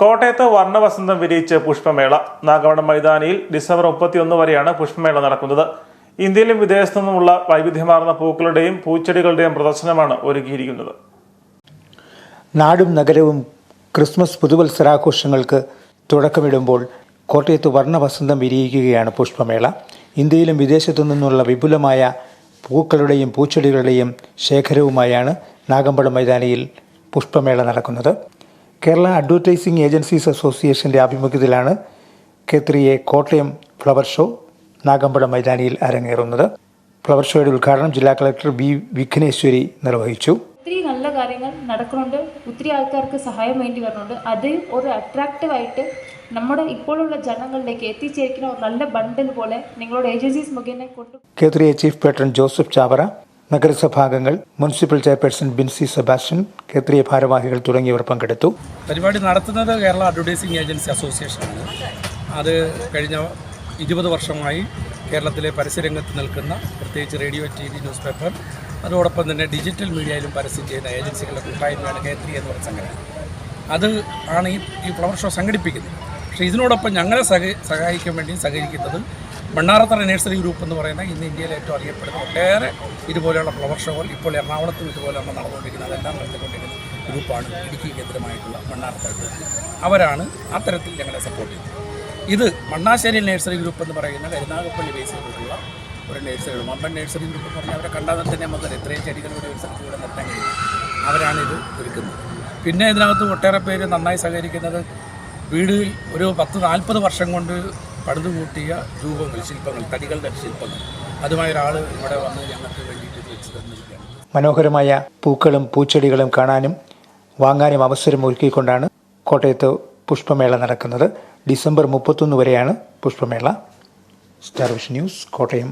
കോട്ടയത്ത് വർണവസന്തം വിരിയിച്ച് പുഷ്പമേള. നാഗവണം മൈതാനിയിൽ ഡിസംബർ മുപ്പത്തിയൊന്ന് വരെയാണ് പുഷ്പമേള നടക്കുന്നത്. ഇന്ത്യയിലും വിദേശത്തു നിന്നുമുള്ള വൈവിധ്യമാർന്ന പൂക്കളുടെയും പൂച്ചെടികളുടെയും പ്രദർശനമാണ് ഒരുക്കിയിരിക്കുന്നത്. നാടും നഗരവും ക്രിസ്മസ് പുതുവത്സരാഘോഷങ്ങൾക്ക് തുടക്കമിടുമ്പോൾ കോട്ടയത്ത് വർണവസന്തം വിരിയിക്കുകയാണ് പുഷ്പമേള. ഇന്ത്യയിലും വിദേശത്തു നിന്നുള്ള വിപുലമായ പൂക്കളുടെയും പൂച്ചെടികളുടെയും ശേഖരവുമായാണ് നാഗമ്പടം മൈതാനിയിൽ പുഷ്പമേള നടക്കുന്നത്. കേരള അഡ്വർടൈസിംഗ് ഏജൻസീസ് അസോസിയേഷന്റെ ആഭിമുഖ്യത്തിലാണ് കേത്രിയെ കോട്ടയം ഫ്ലവർ ഷോ നാഗമ്പടം മൈതാനിയിൽ അരങ്ങേറുന്നത്. ഫ്ലവർ ഷോയുടെ ഉദ്ഘാടനം ജില്ലാ കളക്ടർ ബി വിഘ്നേശ്വരി നിർവഹിച്ചു. ഒത്തിരി നല്ല കാര്യങ്ങൾ നടക്കുന്നുണ്ട്. ഒത്തിരി ആൾക്കാർക്ക് സഹായം വേണ്ടി വരുന്നുണ്ട്. അത് ഒരു അട്രാക്റ്റീവ് ആയിട്ട് നമ്മുടെ ഇപ്പോഴുള്ള ജനങ്ങളിലേക്ക് എത്തിച്ചേർക്കുന്ന ഒരു നല്ല ബണ്ടിൽ പോലെ നിങ്ങളുടെ ഏജൻസീസ് മുഖേന കൊണ്ട് കേന്ദ്രീയ ചീഫ് പേട്രൺ ജോസഫ് ചാവറ നഗരസഭാംഗങ്ങൾ മുനിസിപ്പൽ ചെയർപേഴ്സൺ ബിൻസി സെബാസ്റ്റ്യൻ കേന്ദ്രീയ ഭാരവാഹികൾ തുടങ്ങിയവർ പങ്കെടുത്തു. പരിപാടി നടത്തുന്നത് കേരള അഡ്വർടൈസിംഗ് ഏജൻസി അസോസിയേഷനാണ് അത് കഴിഞ്ഞ ഇരുപത് വർഷമായി കേരളത്തിലെ പരസ്യരംഗത്ത് നിൽക്കുന്ന പ്രത്യേകിച്ച് radio T V news paper അതോടൊപ്പം തന്നെ ഡിജിറ്റൽ മീഡിയയിലും പരസ്യം ചെയ്യുന്ന ഏജൻസികളുടെ കൂട്ടായ്മയാണ് കേന്ദ്രീയ എന്ന് പറയുന്ന സംഘടന. അത് ആണ് ഈ ഈ ഫ്ലവർ ഷോ സംഘടിപ്പിക്കുന്നത്. പക്ഷേ ഇതിനോടൊപ്പം ഞങ്ങളെ സഹ സഹായിക്കാൻ വേണ്ടി സഹകരിക്കുന്നത് മണ്ണാറത്തറ നേഴ്സറി ഗ്രൂപ്പ് എന്ന് പറയുന്ന ഇന്ന് ഇന്ത്യയിൽ ഏറ്റവും അറിയപ്പെടുന്ന ഒട്ടേറെ ഇതുപോലെയുള്ള ഫ്ലവർ ഷോകൾ ഇപ്പോൾ എറണാകുളത്തും ഇതുപോലെയാണ് നടന്നുകൊണ്ടിരിക്കുന്നത് അതെല്ലാം നടത്തിക്കൊണ്ടിരിക്കുന്ന ഗ്രൂപ്പാണ് ഇടുക്കി കേന്ദ്രമായിട്ടുള്ള മണ്ണാറത്തറ അവരാണ് അത്തരത്തിൽ ഞങ്ങളെ സപ്പോർട്ട് ചെയ്യുന്നത് ഇത് മണ്ണാശ്ശേരി നേഴ്സറി ഗ്രൂപ്പ് എന്ന് പറയുന്ന കരുനാഗപ്പള്ളി ബേസ് ചെയ്തിട്ടുള്ള ഒരു നേഴ്സറി മമ്പൻ നേഴ്സറി ഗ്രൂപ്പ് എന്ന് പറഞ്ഞാൽ അവരെ കണ്ടാൽ തന്നെ നമുക്ക് ഇത്രയും ചെടികളുടെ ഒരു സ്ഥലത്തൂടെ നിർത്താൻ കഴിയും. അവരാണ് ഇത് ഒരുക്കുന്നത്. പിന്നെ ഇതിനകത്ത് ഒട്ടേറെ പേര് നന്നായി സഹകരിക്കുന്നത് വീട് ഒരു പത്ത് നാൽപ്പത് വർഷം കൊണ്ട് പണിതു കൂട്ടിയ രൂപങ്ങൾ ശില്പങ്ങൾ തടികളുടെ ശില്പങ്ങൾ. അതുമായി ഒരാൾ ഇവിടെ വന്ന് ഞങ്ങൾക്ക് വേണ്ടിയിട്ട് വെച്ച് തന്നിരിക്കുകയാണ്. മനോഹരമായ പൂക്കളും പൂച്ചെടികളും കാണാനും വാങ്ങാനും അവസരം ഒരുക്കിക്കൊണ്ടാണ് കോട്ടയത്ത് പുഷ്പമേള നടക്കുന്നത്. ഡിസംബർ മുപ്പത്തൊന്ന് വരെയാണ് പുഷ്പമേള. Star Vision News Kottayam.